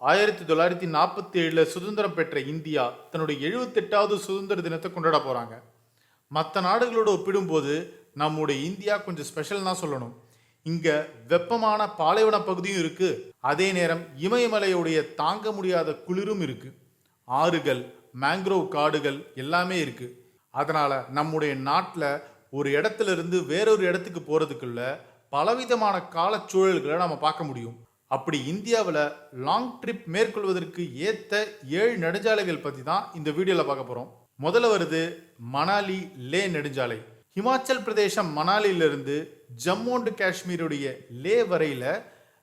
ஆயிரத்தி தொள்ளாயிரத்தி நாற்பத்தி ஏழில் சுதந்திரம் பெற்ற இந்தியா தன்னுடைய எழுபத்தெட்டாவது சுதந்திர தினத்தை கொண்டாட போகிறாங்க மற்ற நாடுகளோடு ஒப்பிடும்போது நம்முடைய இந்தியா கொஞ்சம் ஸ்பெஷல்னா தான் சொல்லணும். இங்கே வெப்பமான பாலைவன பகுதியும் இருக்குது அதே நேரம் இமயமலையுடைய தாங்க முடியாத குளிரும் இருக்குது ஆறுகள் மேங்க்ரோவ் காடுகள் எல்லாமே இருக்குது அதனால் நம்முடைய நாட்டில் ஒரு இடத்துல இருந்து வேறொரு இடத்துக்கு போகிறதுக்குள்ள பலவிதமான காலச்சூழல்களை நம்ம பார்க்க முடியும். அப்படி இந்தியாவில் லாங் ட்ரிப் மேற்கொள்வதற்கு ஏற்ற ஏழு நெடுஞ்சாலைகள் பற்றி தான் இந்த வீடியோவில் பார்க்க போகிறோம் முதல்ல வருது மணாலி லே நெடுஞ்சாலை. ஹிமாச்சல் பிரதேசம் மணாலியிலிருந்து ஜம்மு அண்ட் காஷ்மீருடைய லே வரையில்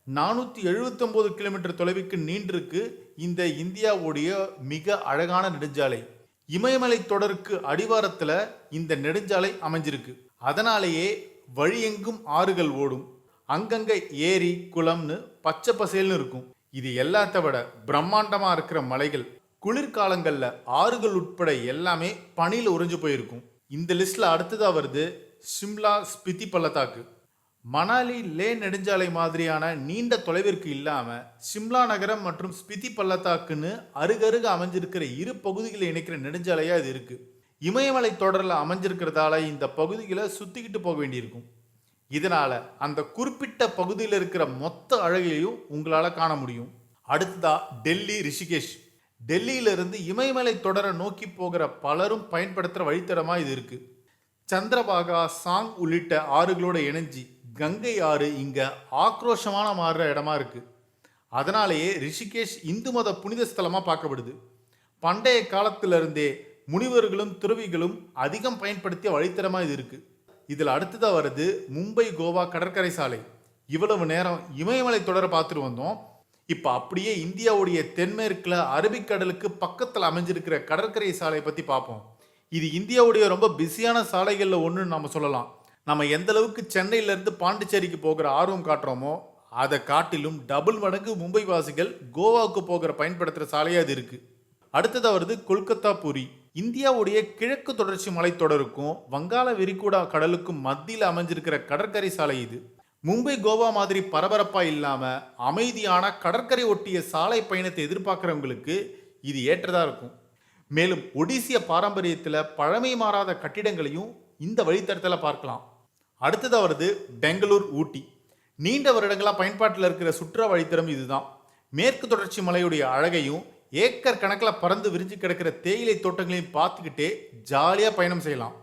நானூற்றி எழுபத்தொம்போது கிலோமீட்டர் தொலைவுக்கு நீண்டிருக்கு இந்த இந்தியாவுடைய மிக அழகான நெடுஞ்சாலை. இமயமலை தொடருக்கு அடிவாரத்தில் இந்த நெடுஞ்சாலை அமைஞ்சிருக்கு. அதனாலேயே வழியெங்கும் ஆறுகள் ஓடும். அங்கங்கே ஏரி குளம்னு பச்சை பசேல்னு இருக்கும். இது எல்லாத்த விட பிரம்மாண்டமாக இருக்கிற மலைகள் குளிர்காலங்களில் ஆறுகள் உட்பட எல்லாமே பனியில் உறைஞ்சு போயிருக்கும். இந்த லிஸ்ட்டில் அடுத்ததாக வருது சிம்லா ஸ்பிதி பள்ளத்தாக்கு. மணாலி லே நெடுஞ்சாலை மாதிரியான நீண்ட தொலைவிற்கு இல்லாமல் சிம்லா நகரம் மற்றும் ஸ்பிதி பள்ளத்தாக்குன்னு அருகருக அமைஞ்சிருக்கிற இரு பகுதிகளை இணைக்கிற நெடுஞ்சாலையாக இது இருக்குது இமயமலை தொடரில் அமைஞ்சிருக்கிறதால இந்த பகுதிகளை சுற்றிக்கிட்டு போக வேண்டியிருக்கும். இதனால் அந்த குறிப்பிட்ட பகுதியில் இருக்கிற மொத்த அழகையும் உங்களால் காண முடியும். அடுத்ததா டெல்லி ரிஷிகேஷ். டெல்லியிலிருந்து இமயமலை தொடரை நோக்கி போகிற பலரும் பயன்படுத்துகிற வழித்தடமாக இது இருக்குது சந்திரபாகா சாங் உள்ளிட்ட ஆறுகளோட இணைஞ்சி கங்கை ஆறு இங்கே ஆக்ரோஷமான மாறுற இடமா இருக்குது அதனாலேயே ரிஷிகேஷ் இந்து மத புனித ஸ்தலமாக பார்க்கப்படுது. பண்டைய காலத்திலிருந்தே முனிவர்களும் துறவிகளும் அதிகம் பயன்படுத்திய வழித்தடமாக இது இருக்குது இதில் அடுத்ததாக வருது மும்பை கோவா கடற்கரை சாலை. இவ்வளவு நேரம் இமயமலை தொடரை பார்த்துட்டு வந்தோம். இப்போ அப்படியே இந்தியாவுடைய தென்மேற்கில் அரபிக்கடலுக்கு பக்கத்தில் அமைஞ்சிருக்கிற கடற்கரை சாலை பற்றி பார்ப்போம். இது இந்தியாவுடைய ரொம்ப பிஸியான சாலைகளில் ஒன்றுன்னு நம்ம சொல்லலாம். நம்ம எந்த அளவுக்கு சென்னையிலேருந்து பாண்டிச்சேரிக்கு போகிற ஆர்வம் காட்டுறோமோ அதை காட்டிலும் டபுள் மடங்கு மும்பை வாசிகள் கோவாவுக்கு போகிற பயன்படுத்துகிற சாலையாக அது இருக்குது அடுத்ததாக வருது கொல்கத்தா புரி. இந்தியாவுடைய கிழக்கு தொடர்ச்சி மலைத்தொடருக்கும் வங்காள விரிகுடா கடலுக்கும் மத்தியில் அமைஞ்சிருக்கிற கடற்கரை சாலை இது. மும்பை கோவா மாதிரி பரபரப்பா இல்லாம அமைதியான கடற்கரை ஒட்டிய சாலை பயணத்தை எதிர்பார்க்குறவங்களுக்கு இது ஏற்றதா இருக்கும். மேலும் ஒடிசிய பாரம்பரியத்தில் பழமை மாறாத கட்டிடங்களையும் இந்த வழித்தடத்தில் பார்க்கலாம். அடுத்ததாக வருது பெங்களூர் ஊட்டி. நீண்ட வருடங்களாக பயன்பாட்டில் இருக்கிற சுற்றுலா வழித்தடம் இதுதான். மேற்கு தொடர்ச்சி மலையுடைய அழகையும் ஏக்கர் கணக்கில் பறந்து விரிஞ்சு கிடக்கிற தேயிலை தோட்டங்களையும் பார்த்துக்கிட்டே ஜாலியாக பயணம் செய்யலாம்.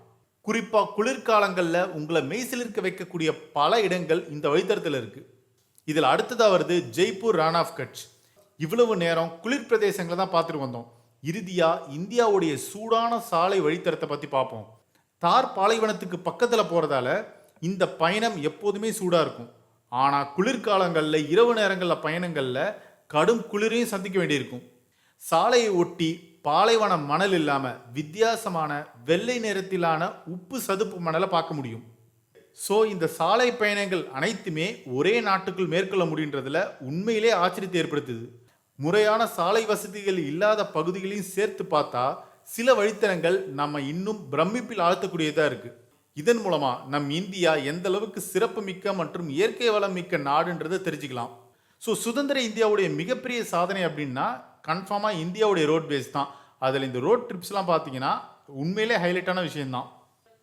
குறிப்பாக குளிர்காலங்களில் உங்களை மெய்சிலிருக்க வைக்கக்கூடிய பல இடங்கள் இந்த வழித்தடத்தில் இருக்குது இதில் அடுத்ததாக வருது ஜெய்ப்பூர் ரான் ஆஃப் கட்ச் இவ்வளவு நேரம் குளிர் பிரதேசங்களை தான் பார்த்துட்டு வந்தோம். இறுதியாக இந்தியாவுடைய சூடான சாலை வழித்தடத்தை பற்றி பார்ப்போம். தார் பாலைவனத்துக்கு பக்கத்தில் போகிறதால இந்த பயணம் எப்போதுமே சூடாக இருக்கும். ஆனால் குளிர்காலங்களில் இரவு நேரங்களில் பயணங்களில் கடும் குளிரையும் சந்திக்க வேண்டியிருக்கும். சாலையை ஒட்டி பாலைவன மணல் இல்லாமல் வித்தியாசமான வெள்ளை நிறத்திலான உப்பு சதுப்பு மணலை பார்க்க முடியும். ஸோ இந்த சாலை பயணங்கள் அனைத்துமே ஒரே நாட்டுக்குள் மேற்கொள்ள முடியுன்றதுல உண்மையிலே ஆச்சரியத்தை ஏற்படுத்துது. முறையான சாலை வசதிகள் இல்லாத பகுதிகளையும் சேர்த்து பார்த்தா சில வழித்தடங்கள் நம்ம இன்னும் பிரமிப்பில் ஆழ்த்தக்கூடியதாக இருக்குது இதன் மூலமாக நம் இந்தியா எந்த அளவுக்கு சிறப்புமிக்க மற்றும் இயற்கை வளம் மிக்க நாடுன்றதை தெரிஞ்சுக்கலாம். ஸோ சுதந்திர இந்தியாவுடைய மிகப்பெரிய சாதனை அப்படின்னா கன்ஃபார்மாக இந்தியாவுடைய ரோட் பேஸ் தான். அதில் இந்த ரோட் ட்ரிப்ஸ்லாம் பார்த்தீங்கன்னா உண்மையிலே ஹைலைட்டான விஷயம்தான்.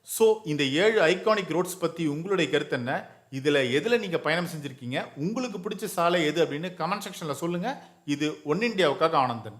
ஸோ இந்த ஏழு ஐகானிக் ரோட்ஸ் பற்றி உங்களுடைய கருத்து என்ன? இதில் எதில் நீங்கள் பயணம் செஞ்சுருக்கீங்க? உங்களுக்கு பிடிச்ச சாலை எது அப்படின்னு கமெண்ட் செக்ஷனில் சொல்லுங்கள் இது ஒன் இந்தியாவுக்காக ஆனந்தன்.